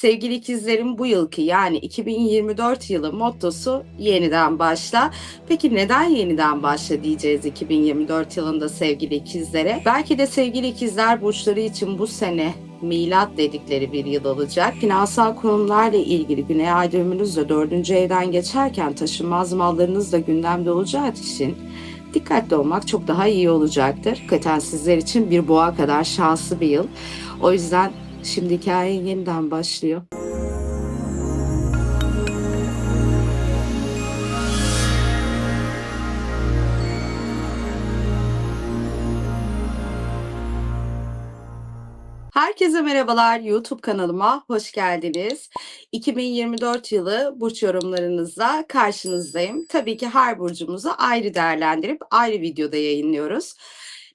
Sevgili ikizlerin bu yılki yani 2024 yılı mottosu yeniden başla. Peki neden yeniden başla diyeceğiz 2024 yılında sevgili ikizlere? Belki de sevgili ikizler burçları için bu sene milat dedikleri bir yıl olacak. Finansal konularla ilgili güney ay düğümünüz de dördüncü evden geçerken taşınmaz mallarınız da gündemde olacağı için dikkatli olmak çok daha iyi olacaktır. Hakikaten sizler için bir boğa kadar şanslı bir yıl. O yüzden şimdi hikaye yeniden başlıyor. Herkese merhabalar. YouTube kanalıma hoş geldiniz. 2024 yılı burç yorumlarınızla karşınızdayım. Tabii ki her burcumuzu ayrı değerlendirip ayrı videoda yayınlıyoruz.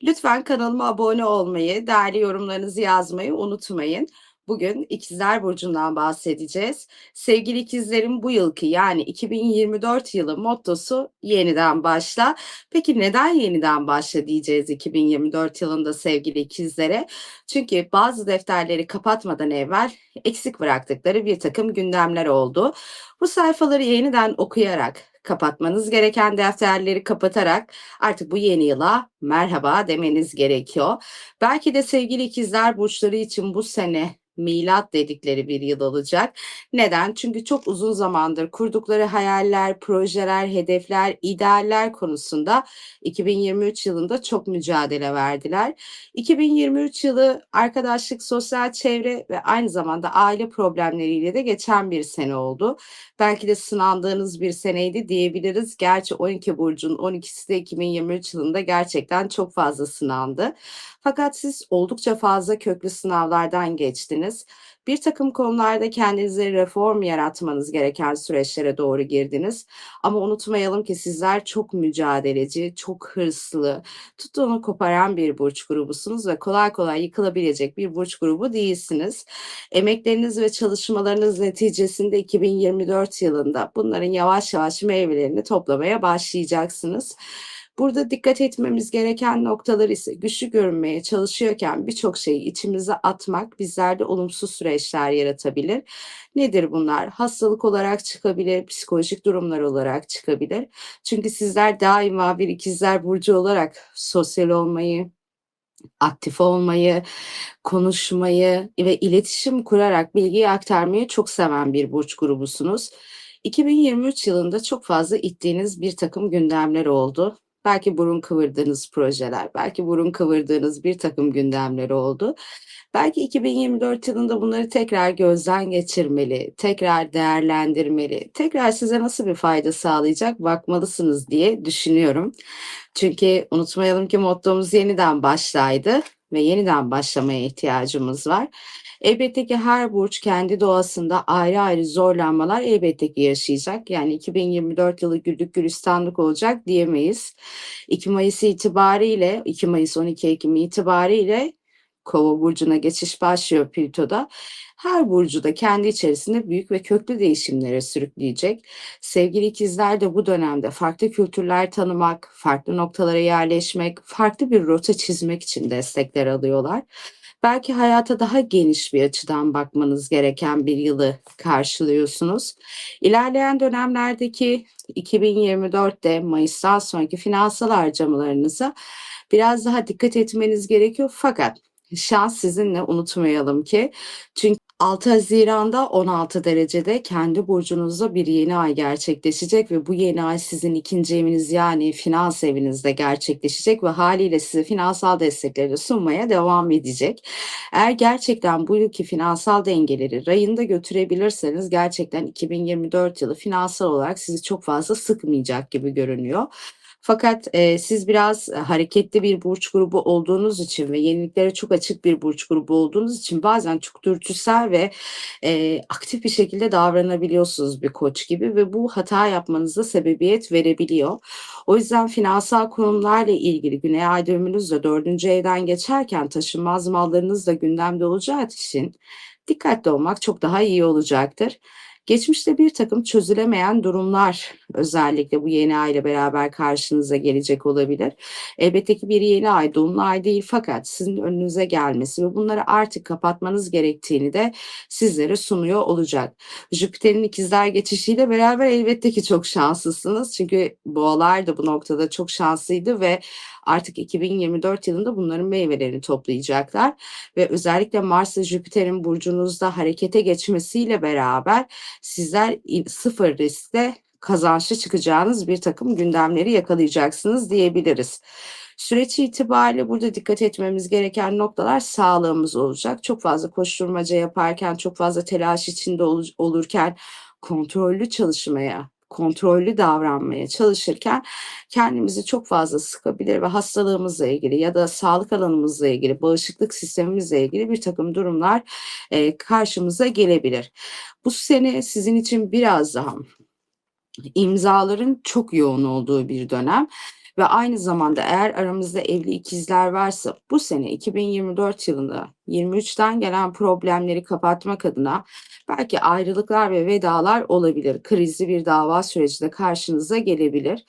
Lütfen kanalıma abone olmayı, değerli yorumlarınızı yazmayı unutmayın. Bugün İkizler Burcu'ndan bahsedeceğiz. Sevgili ikizlerin bu yılki yani 2024 yılı mottosu yeniden başla. Peki neden yeniden başla diyeceğiz 2024 yılında sevgili ikizlere? Çünkü bazı defterleri kapatmadan evvel eksik bıraktıkları bir takım gündemler oldu. Bu sayfaları yeniden okuyarak kapatmanız gereken defterleri kapatarak artık bu yeni yıla merhaba demeniz gerekiyor. Belki de sevgili ikizler burçları için bu sene milat dedikleri bir yıl olacak. Neden? Çünkü çok uzun zamandır kurdukları hayaller, projeler, hedefler, idealler konusunda 2023 yılında çok mücadele verdiler. 2023 yılı arkadaşlık, sosyal çevre ve aynı zamanda aile problemleriyle de geçen bir sene oldu. Belki de sınandığınız bir seneydi diyebiliriz. Gerçi 12 burcun 12'si de 2023 yılında gerçekten çok fazla sınandı. Fakat siz oldukça fazla köklü sınavlardan geçtiniz. Bir takım konularda kendinize reform yaratmanız gereken süreçlere doğru girdiniz. Ama unutmayalım ki sizler çok mücadeleci, çok hırslı, tuttuğunu koparan bir burç grubusunuz ve kolay kolay yıkılabilecek bir burç grubu değilsiniz. Emekleriniz ve çalışmalarınız neticesinde 2024 yılında bunların yavaş yavaş meyvelerini toplamaya başlayacaksınız. Burada dikkat etmemiz gereken noktalar ise güçlü görünmeye çalışıyorken birçok şeyi içimize atmak bizlerde olumsuz süreçler yaratabilir. Nedir bunlar? Hastalık olarak çıkabilir, psikolojik durumlar olarak çıkabilir. Çünkü sizler daima bir ikizler burcu olarak sosyal olmayı, aktif olmayı, konuşmayı ve iletişim kurarak bilgiyi aktarmayı çok seven bir burç grubusunuz. 2023 yılında çok fazla ittiğiniz bir takım gündemler oldu. Belki burun kıvırdığınız projeler, belki burun kıvırdığınız bir takım gündemler oldu. Belki 2024 yılında bunları tekrar gözden geçirmeli, tekrar değerlendirmeli, tekrar size nasıl bir fayda sağlayacak bakmalısınız diye düşünüyorum. Çünkü unutmayalım ki mottomuz yeniden başlaydı ve yeniden başlamaya ihtiyacımız var. Elbette ki her burç kendi doğasında ayrı ayrı zorlanmalar elbette ki yaşayacak. Yani 2024 yılı güllük gülistanlık olacak diyemeyiz. 2 Mayıs itibariyle 2 Mayıs 12 Ekim itibariyle Kova burcuna geçiş başlıyor Plüto'da. Her burcu da kendi içerisinde büyük ve köklü değişimlere sürükleyecek. Sevgili ikizler de bu dönemde farklı kültürler tanımak, farklı noktalara yerleşmek, farklı bir rota çizmek için destekler alıyorlar belki hayata daha geniş bir açıdan bakmanız gereken bir yılı karşılıyorsunuz. İlerleyen dönemlerdeki 2024'te Mayıs'tan sonraki finansal harcamalarınıza biraz daha dikkat etmeniz gerekiyor. Fakat şans sizinle unutmayalım ki. Çünkü 6 Haziran'da 16 derecede kendi burcunuzda bir yeni ay gerçekleşecek ve bu yeni ay sizin ikinci eviniz yani finans evinizde gerçekleşecek ve haliyle size finansal destekleri sunmaya devam edecek. Eğer gerçekten bu yılki finansal dengeleri rayında götürebilirseniz gerçekten 2024 yılı finansal olarak sizi çok fazla sıkmayacak gibi görünüyor. Fakat e, siz biraz hareketli bir burç grubu olduğunuz için ve yeniliklere çok açık bir burç grubu olduğunuz için bazen çok dürtüsel ve e, aktif bir şekilde davranabiliyorsunuz bir koç gibi ve bu hata yapmanıza sebebiyet verebiliyor. O yüzden finansal konularla ilgili güney ay düğümünüz de dördüncü evden geçerken taşınmaz mallarınız da gündemde olacağı için dikkatli olmak çok daha iyi olacaktır. Geçmişte bir takım çözülemeyen durumlar özellikle bu yeni ay ile beraber karşınıza gelecek olabilir. Elbette ki bir yeni ay, dolunay değil fakat sizin önünüze gelmesi ve bunları artık kapatmanız gerektiğini de sizlere sunuyor olacak. Jüpiter'in ikizler geçişiyle beraber elbette ki çok şanslısınız. Çünkü boğalar da bu noktada çok şanslıydı ve artık 2024 yılında bunların meyvelerini toplayacaklar ve özellikle Mars ve Jüpiter'in burcunuzda harekete geçmesiyle beraber sizler sıfır riskte kazançlı çıkacağınız bir takım gündemleri yakalayacaksınız diyebiliriz. Süreç itibariyle burada dikkat etmemiz gereken noktalar sağlığımız olacak. Çok fazla koşturmaca yaparken, çok fazla telaş içinde ol, olurken kontrollü çalışmaya, kontrollü davranmaya çalışırken kendimizi çok fazla sıkabilir ve hastalığımızla ilgili ya da sağlık alanımızla ilgili, bağışıklık sistemimizle ilgili bir takım durumlar e, karşımıza gelebilir. Bu sene sizin için biraz daha imzaların çok yoğun olduğu bir dönem ve aynı zamanda eğer aramızda evli ikizler varsa bu sene 2024 yılında 23'ten gelen problemleri kapatmak adına belki ayrılıklar ve vedalar olabilir. Krizli bir dava süreci de karşınıza gelebilir.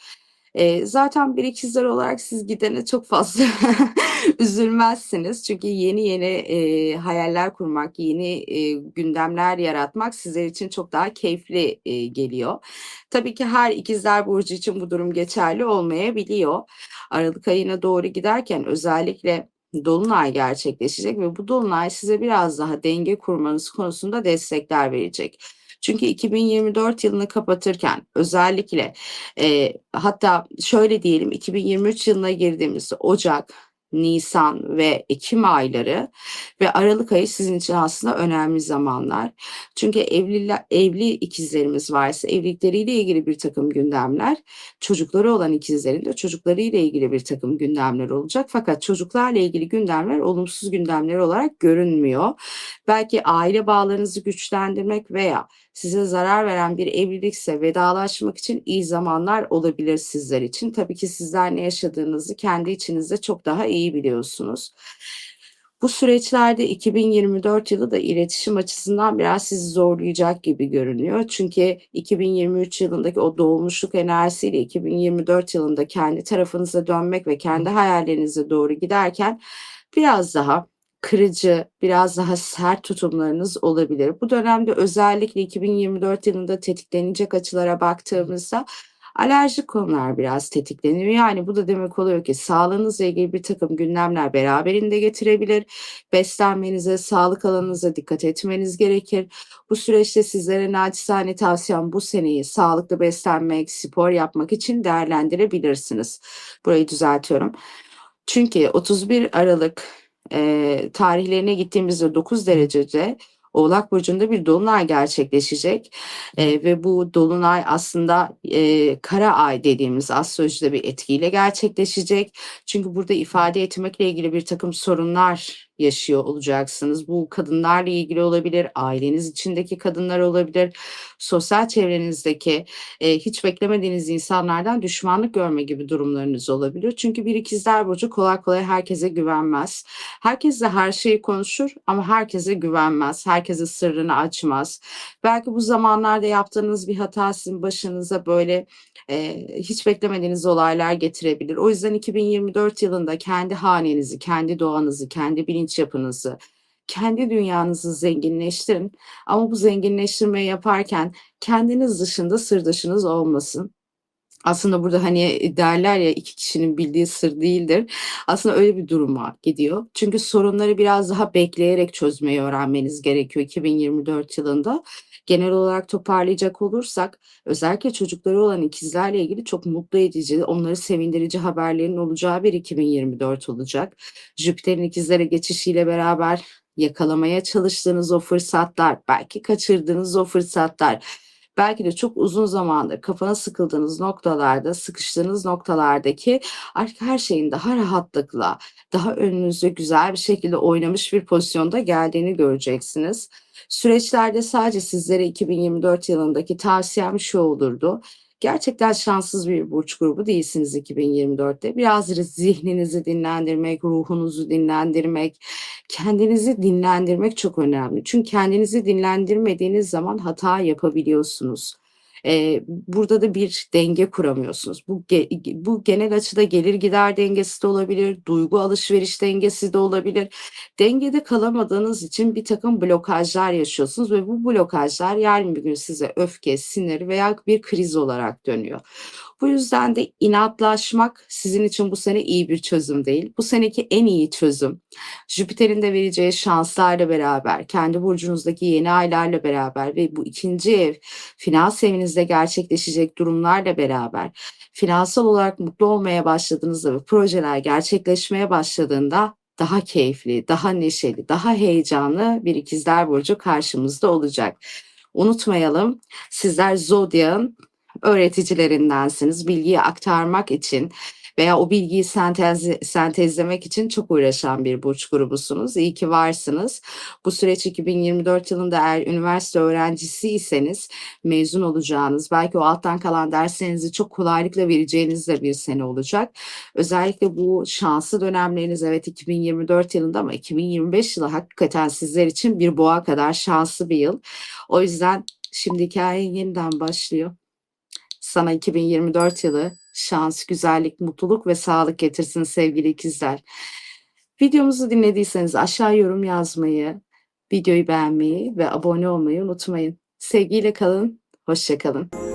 E, zaten bir ikizler olarak siz gidene çok fazla üzülmezsiniz. Çünkü yeni yeni e, hayaller kurmak, yeni e, gündemler yaratmak sizler için çok daha keyifli e, geliyor. Tabii ki her ikizler burcu için bu durum geçerli olmayabiliyor. Aralık ayına doğru giderken özellikle dolunay gerçekleşecek ve bu dolunay size biraz daha denge kurmanız konusunda destekler verecek. Çünkü 2024 yılını kapatırken özellikle e, hatta şöyle diyelim 2023 yılına girdiğimizde Ocak, Nisan ve Ekim ayları ve Aralık ayı sizin için aslında önemli zamanlar. Çünkü evli, evli ikizlerimiz varsa evlilikleriyle ilgili bir takım gündemler, çocukları olan ikizlerin de çocuklarıyla ilgili bir takım gündemler olacak. Fakat çocuklarla ilgili gündemler olumsuz gündemler olarak görünmüyor. Belki aile bağlarınızı güçlendirmek veya size zarar veren bir evlilikse vedalaşmak için iyi zamanlar olabilir sizler için. Tabii ki sizler ne yaşadığınızı kendi içinizde çok daha iyi biliyorsunuz. Bu süreçlerde 2024 yılı da iletişim açısından biraz sizi zorlayacak gibi görünüyor. Çünkü 2023 yılındaki o doğmuşluk enerjisiyle 2024 yılında kendi tarafınıza dönmek ve kendi hayallerinize doğru giderken biraz daha kırıcı, biraz daha sert tutumlarınız olabilir. Bu dönemde özellikle 2024 yılında tetiklenecek açılara baktığımızda alerjik konular biraz tetikleniyor. Yani bu da demek oluyor ki sağlığınızla ilgili bir takım gündemler beraberinde getirebilir. Beslenmenize, sağlık alanınıza dikkat etmeniz gerekir. Bu süreçte sizlere naçizane tavsiyem bu seneyi sağlıklı beslenmek, spor yapmak için değerlendirebilirsiniz. Burayı düzeltiyorum. Çünkü 31 Aralık e, tarihlerine gittiğimizde 9 derecede Oğlak Burcu'nda bir dolunay gerçekleşecek e, ve bu dolunay aslında e, kara ay dediğimiz astrolojide bir etkiyle gerçekleşecek. Çünkü burada ifade etmekle ilgili bir takım sorunlar yaşıyor olacaksınız. Bu kadınlarla ilgili olabilir, aileniz içindeki kadınlar olabilir, sosyal çevrenizdeki e, hiç beklemediğiniz insanlardan düşmanlık görme gibi durumlarınız olabilir. Çünkü bir ikizler burcu kolay kolay herkese güvenmez. Herkesle her şeyi konuşur ama herkese güvenmez. Herkese sırrını açmaz. Belki bu zamanlarda yaptığınız bir hata sizin başınıza böyle e, hiç beklemediğiniz olaylar getirebilir. O yüzden 2024 yılında kendi hanenizi, kendi doğanızı, kendi bilinç yapınızı, kendi dünyanızı zenginleştirin. Ama bu zenginleştirmeyi yaparken kendiniz dışında sırdaşınız olmasın. Aslında burada hani derler ya iki kişinin bildiği sır değildir. Aslında öyle bir duruma gidiyor. Çünkü sorunları biraz daha bekleyerek çözmeyi öğrenmeniz gerekiyor 2024 yılında. Genel olarak toparlayacak olursak özellikle çocukları olan ikizlerle ilgili çok mutlu edici, onları sevindirici haberlerin olacağı bir 2024 olacak. Jüpiter'in ikizlere geçişiyle beraber yakalamaya çalıştığınız o fırsatlar, belki kaçırdığınız o fırsatlar, belki de çok uzun zamandır kafana sıkıldığınız noktalarda, sıkıştığınız noktalardaki artık her şeyin daha rahatlıkla, daha önünüzde güzel bir şekilde oynamış bir pozisyonda geldiğini göreceksiniz. Süreçlerde sadece sizlere 2024 yılındaki tavsiyem şu olurdu. Gerçekten şanssız bir burç grubu değilsiniz 2024'te. Biraz zihninizi dinlendirmek, ruhunuzu dinlendirmek, kendinizi dinlendirmek çok önemli. Çünkü kendinizi dinlendirmediğiniz zaman hata yapabiliyorsunuz. Eee, burada da bir denge kuramıyorsunuz. Bu ge bu genel açıda gelir gider dengesi de olabilir, duygu alışveriş dengesi de olabilir. Dengede kalamadığınız için birtakım blokajlar yaşıyorsunuz ve bu blokajlar yarın bir gün size öfke, sinir veya bir kriz olarak dönüyor. Bu yüzden de inatlaşmak sizin için bu sene iyi bir çözüm değil. Bu seneki en iyi çözüm Jüpiter'in de vereceği şanslarla beraber, kendi burcunuzdaki yeni aylarla beraber ve bu ikinci ev finans evinizde gerçekleşecek durumlarla beraber finansal olarak mutlu olmaya başladığınızda ve projeler gerçekleşmeye başladığında daha keyifli, daha neşeli, daha heyecanlı bir ikizler burcu karşımızda olacak. Unutmayalım sizler Zodyak'ın öğreticilerindensiniz. Bilgiyi aktarmak için veya o bilgiyi sentez, sentezlemek için çok uğraşan bir burç grubusunuz. İyi ki varsınız. Bu süreç 2024 yılında eğer üniversite öğrencisiyseniz mezun olacağınız, belki o alttan kalan derslerinizi çok kolaylıkla vereceğiniz de bir sene olacak. Özellikle bu şanslı dönemleriniz evet 2024 yılında ama 2025 yılı hakikaten sizler için bir boğa kadar şanslı bir yıl. O yüzden şimdi hikaye yeniden başlıyor. Sana 2024 yılı şans, güzellik, mutluluk ve sağlık getirsin sevgili ikizler. Videomuzu dinlediyseniz aşağı yorum yazmayı, videoyu beğenmeyi ve abone olmayı unutmayın. Sevgiyle kalın, hoşça kalın.